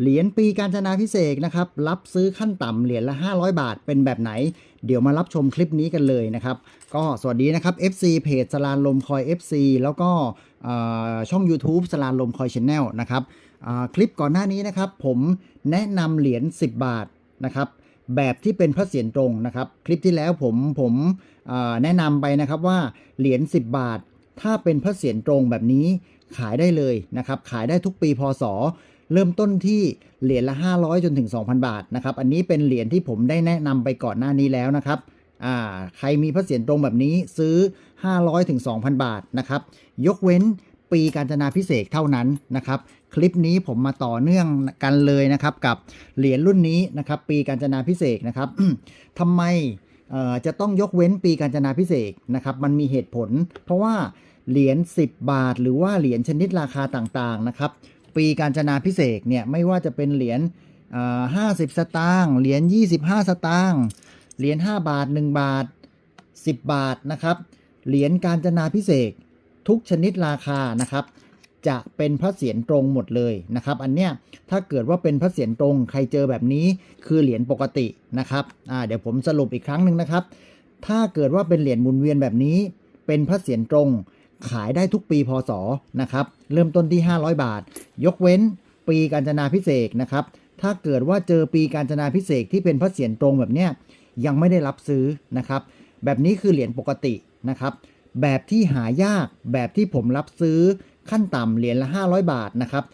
เหรียญปีการจนาพิเศษนะครับ รับซื้อขั้นต่ำเหรียญละ 500 บาทเป็นแบบไหน เดี๋ยวมารับชมคลิปนี้กันเลยนะครับ ก็สวัสดีนะครับ FC เพจสลานลมคอย FC แล้วก็ช่อง YouTube สลานลมคอยช n แนลนะครับคลิปก่อนหน้านี้นะครับ ผมแนะนำเหรียญ 10 บาทนะครับแบบที่เป็นพระเศียรตรงนะครับ คลิปที่แล้วผมผมแนะนำไปนะครับว่าเหรียญ 10 บาท ถ้าเป็นพระเศียรตรงแบบนี้ขายได้เลยนะครับขายได้ทุกปีพศ เริ่มต้นที่เหรียญละ 500 จนถึง 2,000 บาทนะครับ อันนี้เป็นเหรียญที่ผมได้แนะนำไปก่อนหน้านี้แล้วนะครับอ่าใครมีพระเศียรตรงแบบนี้ซื้อ 500 ถึง 2,000 บาทนะครับ ยกเว้นปีการจนาพิเศษเท่านั้นนะครับ คลิปนี้ผมมาต่อเนื่องกันเลยนะครับ กับเหรียญรุ่นนี้นะครับ ปีการจนาพิเศษนะครับทำไมจะต้องยกเว้นปีการจนาพิเศษนะครับ มันมีเหตุผล เพราะว่าเหรียญ10 บาท หรือว่าเหรียญชนิดราคาต่างๆนะครับ ปีการจนาพิเศษเนี่ยไม่ว่าจะเป็นเหรียญห้าสิบสตางค์เหรียญ25สตางค์เหรียญ5บาท1บาท10บาทนะครับเหรียญการจนาพิเศษทุกชนิดราคานะครับ จะเป็นพระเศียรตรงหมดเลยนะครับ อันเนี้ยถ้าเกิดว่าเป็นพระเศียรตรงใครเจอแบบนี้คือเหรียญปกตินะครับอ่าเดี๋ยวผมสรุปอีกครั้งหนึ่งนะครับ ถ้าเกิดว่าเป็นเหรียญหมุนเวียนแบบนี้ เป็นพระเศียรตรงขายได้ทุกปีพศนะครับ เริ่มต้นที่ 500 บาท ยกเว้นปีการจนาพิเศษนะครับ ถ้าเกิดว่าเจอปีการจนาพิเศษที่เป็นพระเศียรตรงแบบเนี้ยยังไม่ได้รับซื้อนะครับ แบบนี้คือเหรียญปกตินะครับ แบบที่หายากแบบที่ผมรับซื้อขั้นต่ำเหรียญละ 500 บาทนะครับ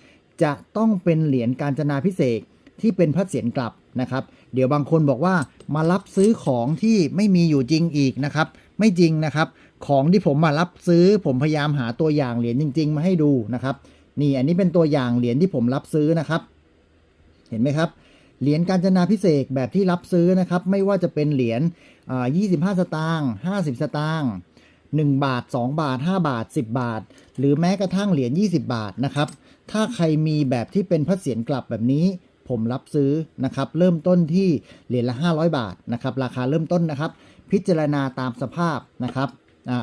จะต้องเป็นเหรียญการจนาพิเศษที่เป็นพระเศียรกลับนะครับ เดี๋ยวบางคนบอกว่ามารับซื้อของที่ไม่มีอยู่จริงอีกนะครับ ไม่จริงนะครับ ของที่ผมมารับซื้อผมพยายามหาตัวอย่างเหรียญจริง ๆ มาให้ดูนะครับ นี่อันนี้เป็นตัวอย่างเหรียญที่ผมรับซื้อนะครับ เห็นไหมครับ เหรียญการจนาพิเศษแบบที่รับซื้อนะครับ ไม่ว่าจะเป็นเหรียญ25 สตางค์50 สตางค์1บาท 2 บาท 5 บาท 10 บาท หรือแม้กระทั่งเหรียญ20 บาทนะครับ ถ้าใครมีแบบที่เป็นพระเศียรกลับแบบนี้ ผมรับซื้อนะครับ เริ่มต้นที่เหรียญละ 500 บาทนะครับ ราคาเริ่มต้นนะครับ พิจารณาตามสภาพนะครับ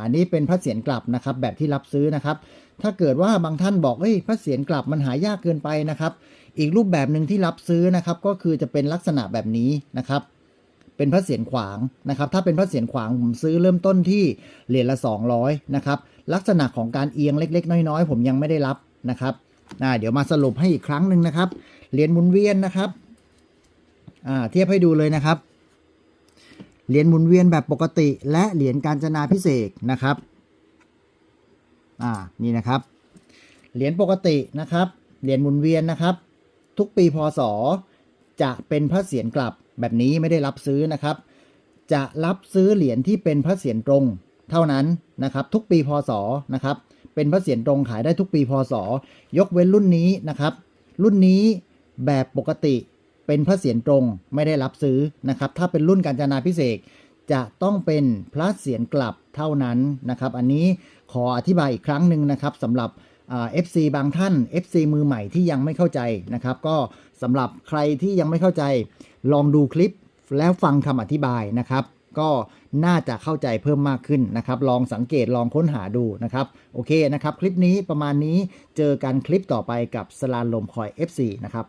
อันนี้เป็นพระเศียรกลับนะครับ แบบที่รับซื้อนะครับ ถ้าเกิดว่าบางท่านบอกเอ้ยพระเศียรกลับมันหายากเกินไปนะครับ อีกรูปแบบหนึ่งที่รับซื้อนะครับ ก็คือจะเป็นลักษณะแบบนี้นะครับเป็นพระเศียรขวางนะครับ ถ้าเป็นพระเศียรขวางผมซื้อเริ่มต้นที่เหรียญละ 200นะครับ ลักษณะของการเอียงเล็ก ๆ น้อยๆ ผมยังไม่ได้รับนะครับเดี๋ยวมาสรุปให้อีกครั้งหนึ่งนะครับ เหรียญหมุนเวียนนะครับเทียบให้ดูเลยนะครับ เหรียญหมุนเวียนแบบปกติ และเหรียญการจนาพิเศษนะครับ อ่า นี่นะครับ เหรียญปกตินะครับ เหรียญหมุนเวียนนะครับ ทุกปีพศ จะเป็นพระเศียรกลับแบบนี้ไม่ได้รับซื้อนะครับ จะรับซื้อเหรียญที่เป็นพระเศียรตรง เท่านั้นนะครับ ทุกปีพศนะครับ เป็นพระเศียรตรงขายได้ทุกปีพศ ยกเว้นรุ่นนี้นะครับ รุ่นนี้แบบปกติ เป็นพระเศียรตรงไม่ได้รับซื้อนะครับ ถ้าเป็นรุ่นการจนาพิเศษจะต้องเป็นพระเศียรกลับเท่านั้นนะครับ อันนี้ขออธิบายอีกครั้งหนึ่งนะครับสำหรับอ่า FC บางท่าน FC มือใหม่ที่ยังไม่เข้าใจนะครับ ก็สำหรับใครที่ยังไม่เข้าใจ ลองดูคลิปแล้วฟังคำอธิบายนะครับ ก็น่าจะเข้าใจเพิ่มมากขึ้นนะครับ ลองสังเกตลองค้นหาดูนะครับ โอเคนะครับ คลิปนี้ประมาณนี้เจอกันคลิปต่อไปกับสลานลมคอย FC นะครับ